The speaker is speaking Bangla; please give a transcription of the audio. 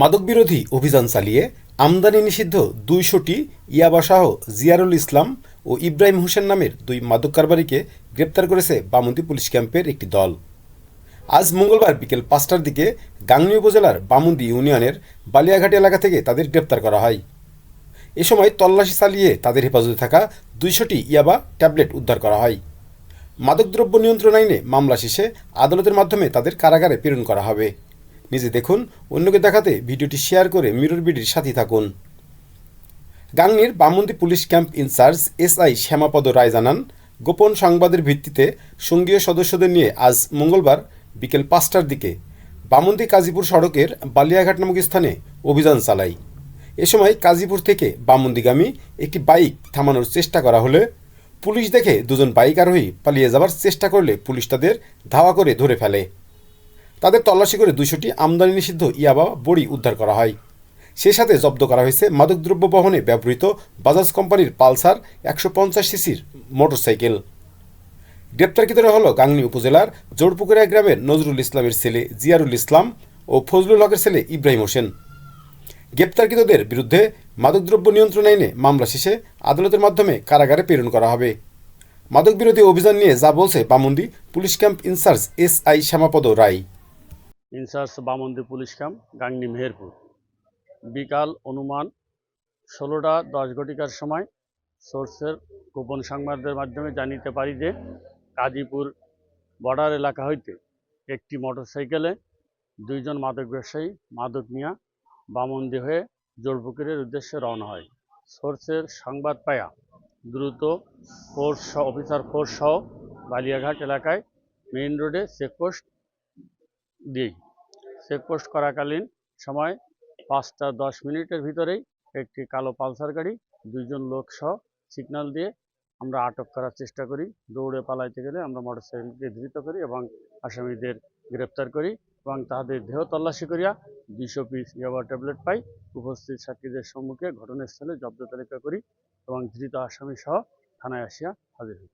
মাদকবিরোধী অভিযান চালিয়ে আমদানি নিষিদ্ধ দুইশোটি ইয়াবাসহ জিয়ারুল ইসলাম ও ইব্রাহিম হোসেন নামের দুই মাদক কারবারিকে গ্রেপ্তার করেছে বামন্দি পুলিশ ক্যাম্পের একটি দল। আজ মঙ্গলবার বিকেল পাঁচটার দিকে গাংনী উপজেলার বামুন্দি ইউনিয়নের বালিয়াঘাট এলাকা থেকে তাদের গ্রেপ্তার করা হয়। এ সময় তল্লাশি চালিয়ে তাদের হেফাজতে থাকা দুইশোটি ইয়াবা ট্যাবলেট উদ্ধার করা হয়। মাদকদ্রব্য নিয়ন্ত্রণ আইনে মামলা শেষে আদালতের মাধ্যমে তাদের কারাগারে প্রেরণ করা হবে। নিজে দেখুন, অন্যকে দেখাতে ভিডিওটি শেয়ার করে মিরর বিডির সাথে থাকুন। গাংনীর Bamondi police camp in charge SI Shyamapada Roy জানান, গোপন সংবাদের ভিত্তিতে সঙ্গীয় সদস্যদের নিয়ে আজ মঙ্গলবার বিকেল পাঁচটার দিকে বামন্দি কাজীপুর সড়কের বালিয়াঘাট নামক স্থানে অভিযান চালায়। এ সময় কাজীপুর থেকে বামন্দিগামী একটি বাইক থামানোর চেষ্টা করা হলে পুলিশ দেখে দুজন বাইক আরোহী পালিয়ে যাবার চেষ্টা করলে পুলিশ তাদের ধাওয়া করে ধরে ফেলে। তাদের তল্লাশি করে দুশোটি আমদানি নিষিদ্ধ ইয়াবা বড়ি উদ্ধার করা হয়। সেই সাথে জব্দ করা হয়েছে মাদকদ্রব্য বহনে ব্যবহৃত বাজাজ কোম্পানির পালসার একশো পঞ্চাশ সিসির মোটরসাইকেল। গ্রেপ্তারকৃতরা হল গাংনী উপজেলার জোড়পুকুরিয়া গ্রামের নজরুল ইসলামের ছেলে জিয়ারুল ইসলাম ও ফজলুল হকের ছেলে ইব্রাহিম হোসেন। গ্রেপ্তারকৃতদের বিরুদ্ধে মাদকদ্রব্য নিয়ন্ত্রণ আইনে মামলা শেষে আদালতের মাধ্যমে কারাগারে প্রেরণ করা হবে। মাদক বিরোধী অভিযান নিয়ে যা বলছে Bamondi police camp in charge S I Shyamapada Roy. In charge Bamondi police camp, Gangni Meherpur. বিকাল অনুমান ষোলোটা দশ ঘটিকার সময় সোর্সের গোপন সংবাদের মাধ্যমে জানিতে পারি যে কাজীপুর বর্ডার এলাকা হইতে একটি মোটরসাইকেলে দুইজন মাদক ব্যবসায়ী, মাদক নিয়ে বামন্দি হয়ে জোরপুকুরের উদ্দেশ্যে রওনা হয়। সোর্সের সংবাদ পায়া দ্রুত ফোর্স অফিসার ফোর্স সহ বালিয়াঘাট এলাকায় মেইন রোডে চেকপোস্ট দিই। চেকপোস্ট করাকালীন সময় পাঁচটা দশ মিনিটের ভিতরেই একটি কালো পালসার গাড়ি, দুইজন লোক সহ সিগন্যাল দিয়ে আমরা আটক করার চেষ্টা করি। দৌড়ে পালাইতে গেলে আমরা মোটরসাইকেলকে ধৃত করি এবং আসামিদের গ্রেপ্তার করি এবং তাদের দেহ তল্লাশি করিয়া দুইশো পিস ইয়াবা ট্যাবলেট পাই, উপস্থিত সাক্ষীদের সম্মুখে ঘটনাস্থলে জব্দ তালিকা করি এবং ধৃত আসামি সহ থানায় আসিয়া হাজির হই।